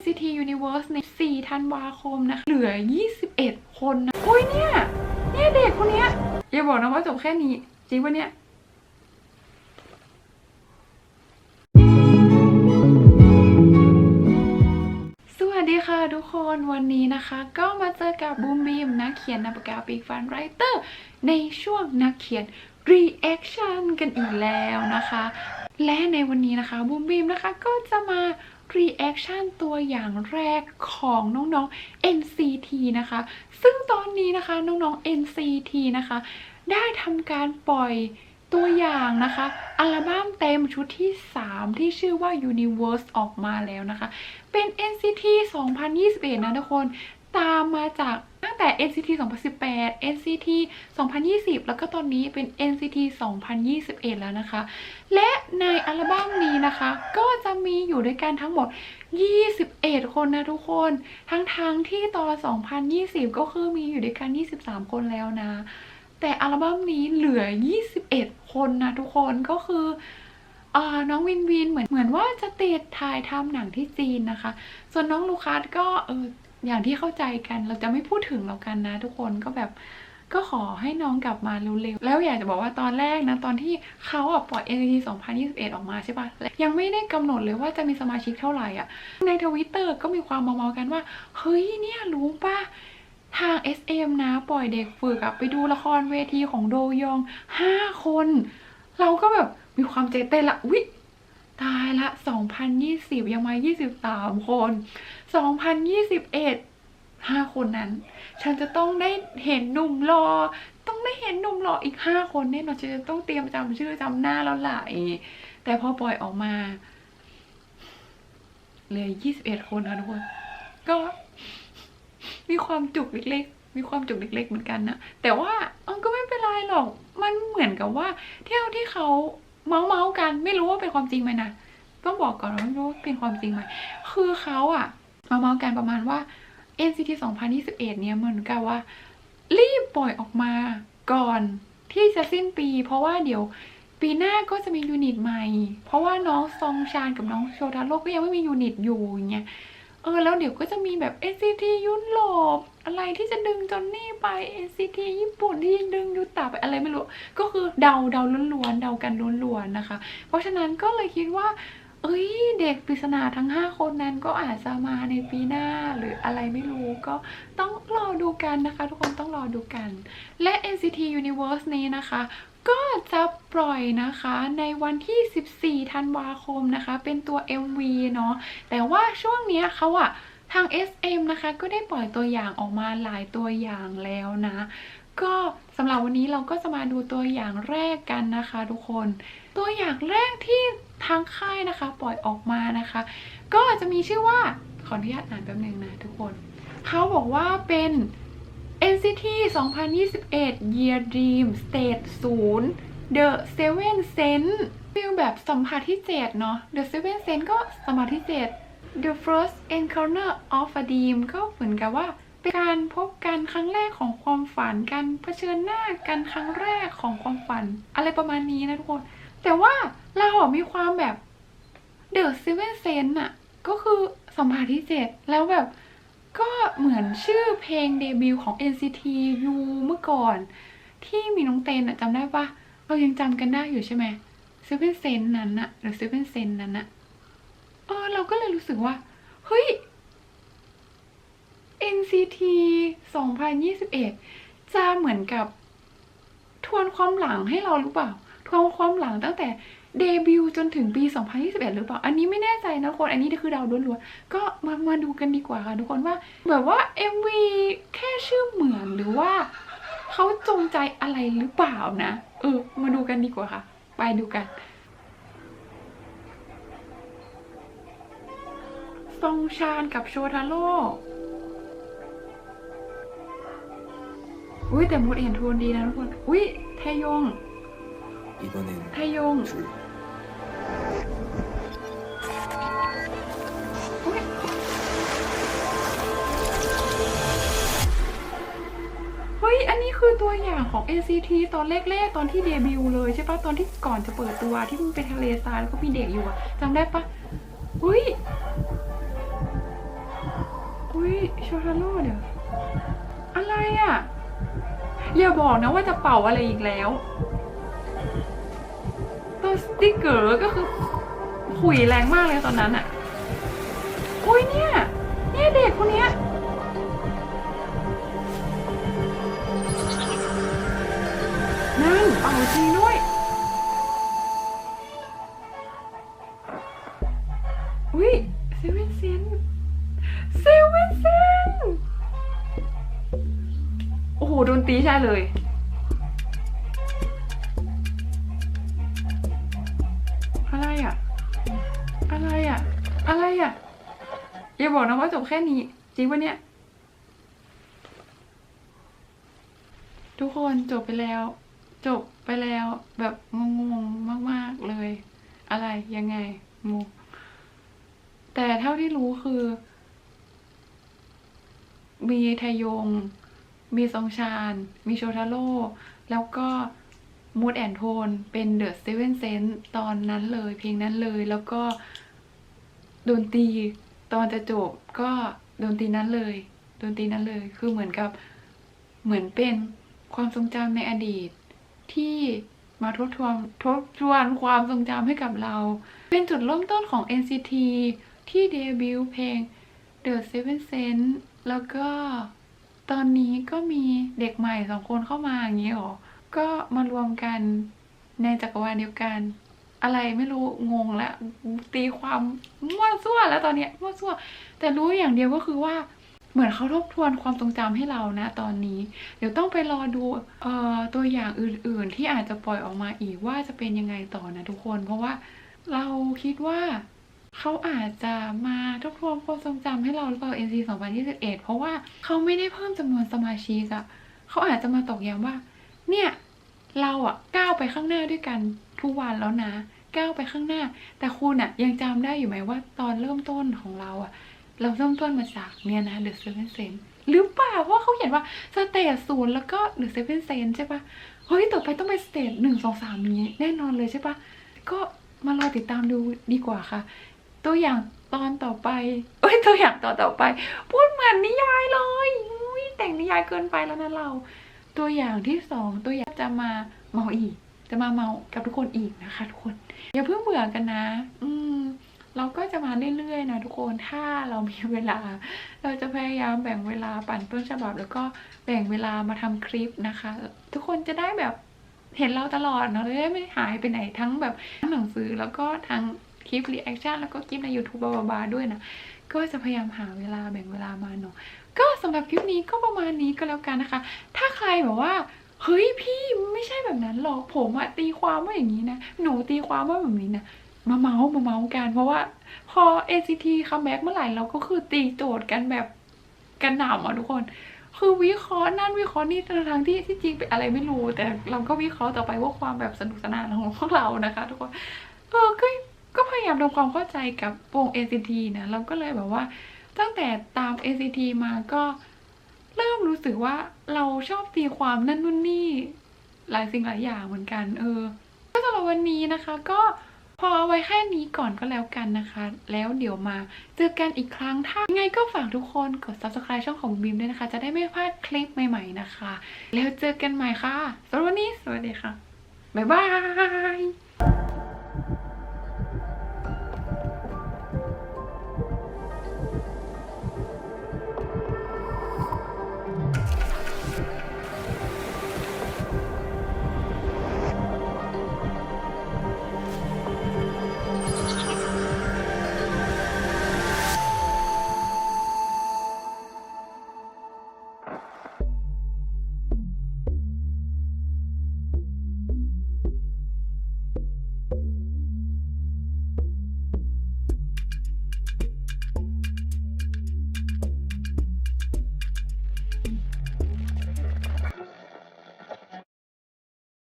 NCT Universe ใน 4 ธันวาคมนะคะ เหลือ 21 คนนะโอ้ยเนี่ย เนี่ยเด็กคนเนี้ยอย่าบอกนะว่าจบแค่นี้ จริงปะเนี่ยสวัสดีค่ะทุกคนวันนี้นะคะก็มาเจอกับบูมบีมนักเขียนนักปากกาปีกฟันไรเตอร์ ในช่วงนักเขียน reaction กันอีกแล้วนะคะ และในวันนี้นะคะบูมบีมนะคะก็จะมา reaction ตัวอย่างแรกของน้องๆ NCT นะคะ ซึ่งตอนนี้นะคะน้องๆ NCT นะคะ ได้ทำการปล่อยตัวอย่างนะคะ อัลบั้มเต็มชุดที่ 3 ที่ชื่อว่า Universe ออกมาแล้วนะคะ เป็น NCT 2021 นะทุกคนตามมาจากตั้งแต่ NCT 2018 NCT 2020 แล้วก็ตอนนี้เป็น NCT 2021 แล้วนะคะ และ ในอัลบั้มนี้นะคะ ก็จะมีอยู่ด้วยกันทั้งหมด 21 คนนะทุกคน ทั้งทางๆที่ตอน 2020 ก็คือมีอยู่ด้วยกัน 23 คนแล้วนะ แต่อัลบั้มนี้เหลือ 21 คนนะทุกคนก็คืออน้องวินวินเหมือนเหมือนว่าจะติดถ่ายทำหนังที่จีนนะคะ ส่วนน้องลูคัสก็เอออย่างที่เข้าใจกันเราจะไม่พูดถึงแล้วกันนะทุกคนก็แบบ ก็ขอให้น้องกลับมาเร็วๆ แล้วอยากจะบอกว่าตอนแรกนะ ตอนที่เขาอะปล่อย NCT 2021 ออกมาใช่ปะและยังไม่ได้กำหนดเลยว่าจะมีสมาชิกเท่าไหร่อะ ในทวิตเตอร์ก็มีความเมาๆกันว่า เฮ้ยเนี่ยรู้ปะทาง SM นะ ปล่อยเด็กฝึกอะไปดูละครเวทีของโดยอง 5 คน เราก็แบบมีความใจเต้นละอุ๊ยตายละ 2020 ยังมา 23 คน 2021 5คนนั้น ฉันจะต้องได้เห็นหนุ่มรอ ต้องได้เห็นหนุ่มรออีก5คนแน่นอนฉันจะต้องเตรียมจำชื่อจำหน้าแล้วล่ะอย่างงี้แต่พอปล่อยออกมาเหลือ21คนค่ะทุกคน ก็มีความจุกเล็กๆ มีความจุกเล็ก ๆ เหมือนกันนะ แต่ว่ามันก็ไม่เป็นไรหรอก มันเหมือนกับว่าเที่ยวที่เขาเมาเมากัน ไม่รู้ว่าเป็นความจริงไหมนะ ต้องบอกก่อนว่าไม่รู้ว่าเป็นความจริงไหม คือเขาอะเมาเมากันประมาณว่า NCT 2021 เนี่ยเหมือนกับว่า รีบปล่อยออกมาก่อนที่จะสิ้นปี เพราะว่าเดี๋ยวปีหน้าก็จะมียูนิตใหม่ เพราะว่าน้องซองชานกับน้องโชทาโร่ก็ยังไม่มียูนิตอยู่อย่างเงี้ยเออแล้วเดี๋ยวก็จะมีแบบ NCT ยุโรปอะไรที่จะดึงจอนนี่ไป NCT ญี่ปุ่นที่ดึงยูตาไปอะไรไม่รู้ ก็คือเดาเดาล้วนๆเดากันล้วนๆนะคะ เพราะฉะนั้นก็เลยคิดว่า เอ้ย ด็กปริศนาทั้ง 5 คนนั้นก็อาจจะมาในปีหน้าหรืออะไรไม่รู้ก็ต้องรอดูกันนะคะ ทุกคนต้องรอดูกัน และ NCT Universe นี้นะคะก็จะปล่อยนะคะในวันที่ 14 ธันวาคมนะคะ เป็นตัว MV เนาะแต่ว่าช่วงนี้เขาอะทาง SM นะคะก็ได้ปล่อยตัวอย่างออกมาหลายตัวอย่างแล้วนะ ก็สำหรับวันนี้เราก็จะมาดูตัวอย่างแรกกันนะคะ ทุกคน ตัวอย่างแรกที่ ทางค่ายนะคะ ปล่อยออกมานะคะ ก็จะมีชื่อว่าขออนุญาตอ่านแป๊บนึงนะทุกคน เขาบอกว่าเป็น NCT 2021 Year Dream Stage 0 The Seven Sense ฟีลแบบสัมผัสที่7เนาะ The Seven Sense ก็สัมผัสที่7 The First Encounter of a Dream ก็เหมือนกับว่า เป็นการพบกันครั้งแรกของความฝันการเผชิญหน้ากันครั้งแรกของความฝัน อะไรประมาณนี้นะทุกคน แต่ว่าเราอะมีความแบบ The Seven Sense อะก็คือสัมผัสที่7แล้วแบบก็เหมือนชื่อเพลงเดบิวต์ของ NCT U เมื่อก่อน ที่มีน้องเตนอะจำได้ปะเรายังจำกันได้อยู่ใช่ไหม Seven Sense นั้นอะหรือ Seven Sense นั้นอะเออเราก็เลยรู้สึกว่า เฮ้ย NCT 2021 จะเหมือนกับทวนความหลังให้เราหรือเปล่า ทวนความหลังตั้งแต่เดบิวต์จนถึงปี 2021 หรือเปล่า อันนี้ไม่แน่ใจนะทุกคน อันนี้คือเดาล้วนๆ ก็มามาดูกันดีกว่าค่ะทุกคนว่า แบบว่า MV แค่ชื่อเหมือนหรือว่าเขาจงใจอะไรหรือเปล่านะ เออ มาดูกันดีกว่าค่ะ ไปดูกันซองชานกับโชทาโร่ อุ้ยแต่มูดเห็นโทนดีนะทุกคน อุ้ยแทยง 이번엔 แทยง 둘 อุ๊ยเฮ้ย อันนี้คือตัวอย่างของ NCT ตอนแรกๆ ตอนที่เดบิวต์เลยใช่ปะตอนที่ก่อนจะเปิดตัวที่มันเป็นทะเลทรายแล้วก็มีเด็กอยู่อะจำได้ปะเฮ้ย อุ้ยโชทาโร่เดี๋ยว อะไรอ่ะ อย่าบอกนะว่าจะเป่าอะไรอีกแล้วตัวสติกเกอร์ก็คือขุยแรงมากเลยตอนนั้นอะอุ้ยเนี่ย เนี่ยเด็กคนเนี้ยนั่นเป่าจริงด้วยอุ้ย ดนตรีใช่เลย อะไรอะ อะไรอะ อะไรอะ อย่าบอกนะว่าจบแค่นี้ จริงปะเนี่ย ทุกคนจบไปแล้ว จบไปแล้วแบบงงๆมาก ๆเลย อะไรยังไงงงแต่เท่าที่รู้คือ มีไทยง มีซองชาน มีโชทาโร่ แล้วก็มูดแอนโทนเป็นเดอะเซเว่นเซนตอนนั้นเลยเพลงนั้นเลย แล้วก็ดนตรีตอนจะจบก็ดนตรีนั้นเลย ดนตรีนั้นเลย คือเหมือนกับเหมือนเป็นความทรงจำในอดีต ที่มาทบทวนทบทวนความทรงจำให้กับเรา เป็นจุดเริ่มต้นของ NCT ที่เดบิวต์เพลง The Seven Sense แล้วก็ ตอนนี้ก็มีเด็กใหม่สองคนเข้ามาอย่างนี้หรอ ก็มารวมกันในจักรวาลเดียวกัน อะไรไม่รู้งงแล้วตีความมั่วซั่วแล้วตอนเนี้ยมั่วซั่ว แต่รู้อย่างเดียวก็คือว่าเหมือนเขาทบทวนความทรงจำให้เรานะตอนนี้ เดี๋ยวต้องไปรอดูเอ่อตัวอย่างอื่น ๆ ที่อาจจะปล่อยออกมาอีกว่าจะเป็นยังไงต่อนะทุกคน เพราะว่าเราคิดว่า เขาอาจจะมาทบทวนความทรงจำให้เราหรือเปล่า NC 2021 เพราะว่าเขาไม่ได้เพิ่มจำนวนสมาชิกอะเขาอาจจะมาตอกย้ำว่า เนี่ย เราอะก้าวไปข้างหน้าด้วยกันทุกวันแล้วนะ ก้าวไปข้างหน้า แต่คุณอะยังจำได้อยู่ไหมว่าตอนเริ่มต้นของเราอะเราเริ่มต้นมาจากเนี่ยนะ The Seven Sense หรือเปล่าเพราะเขาเขียนว่าสเตจศูนย์แล้วก็ The Seven Sense ใช่ปะเฮ้ยต่อไปต้องเป็นสเตจหนึ่งสองสามนี้แน่นอนเลยใช่ปะก็มารอติดตามดูดีกว่าค่ะ ตัวอย่างตอนต่อไปเอ้ยตัวอย่างตอนต่อไป พูดเหมือนนิยายเลยอุ้ยแต่งนิยายเกินไปแล้วนะเรา ตัวอย่างที่สองตัวอย่างจะมาเมาอีก จะมาเมากับทุกคนอีกนะคะ ทุกคนอย่าเพิ่งเบื่อกันนะ อืมเราก็จะมาเรื่อยๆนะทุกคนถ้าเรามีเวลา เราจะพยายามแบ่งเวลาปั่นต้นฉบับ แล้วก็แบ่งเวลามาทำคลิปนะคะ ทุกคนจะได้แบบเห็นเราตลอดเนาะจะได้ไม่หายไปไหนทั้งแบบทั้งหนังสือแล้วก็ทั้ง คลิปรีแอคชั่นแล้วก็คลิปใน YouTube บาๆด้วยนะ ก็จะพยายามหาเวลาแบ่งเวลามาเนาะก็สำหรับคลิปนี้ก็ประมาณนี้ก็แล้วกันนะคะ ถ้าใครแบบว่าเฮ้ยพี่ไม่ใช่แบบนั้นหรอกผมอะตีความว่าอย่างนี้นะ หนูตีความว่าแบบนี้นะมาเมาส์มาเมาส์กัน เพราะว่าพอ ACT คัมแบ็กเมื่อไหร่เราก็คือตีโจทย์กันแบบกันหนำอะทุกคน คือวิเคราะห์นั่นวิเคราะห์นี่ทางที่ที่จริงเป็นอะไรไม่รู้ แต่เราก็วิเคราะห์ต่อไปว่าความแบบสนุกสนานของพวกเรานะคะ ทุกคนเออก็ก็พ ยามทำความเข้าใจกับวง ACT นะเราก็เลยแบบว่า ตั้งแต่ตาม ACT มาก็เริ่มรู้สึกว่าเราชอบตีความนั่นนู่นนี่ หลายสิ่งหลายอย่างเหมือนกัน เออ ก็สำหรับวันนี้นะคะ ก็พอเอาไว้แค่นี้ก่อนก็แล้วกันนะคะ แล้วเดี๋ยวมาเจอกันอีกครั้งถ้ายังไงก็ฝากทุกคนกด subscribe ช่องของบีมด้วยนะคะ จะได้ไม่พลาดคลิปใหม่ๆนะคะ แล้วเจอกันใหม่ค่ะสำหรับวันนี้สวัสดีค่ะ บ๊ายบาย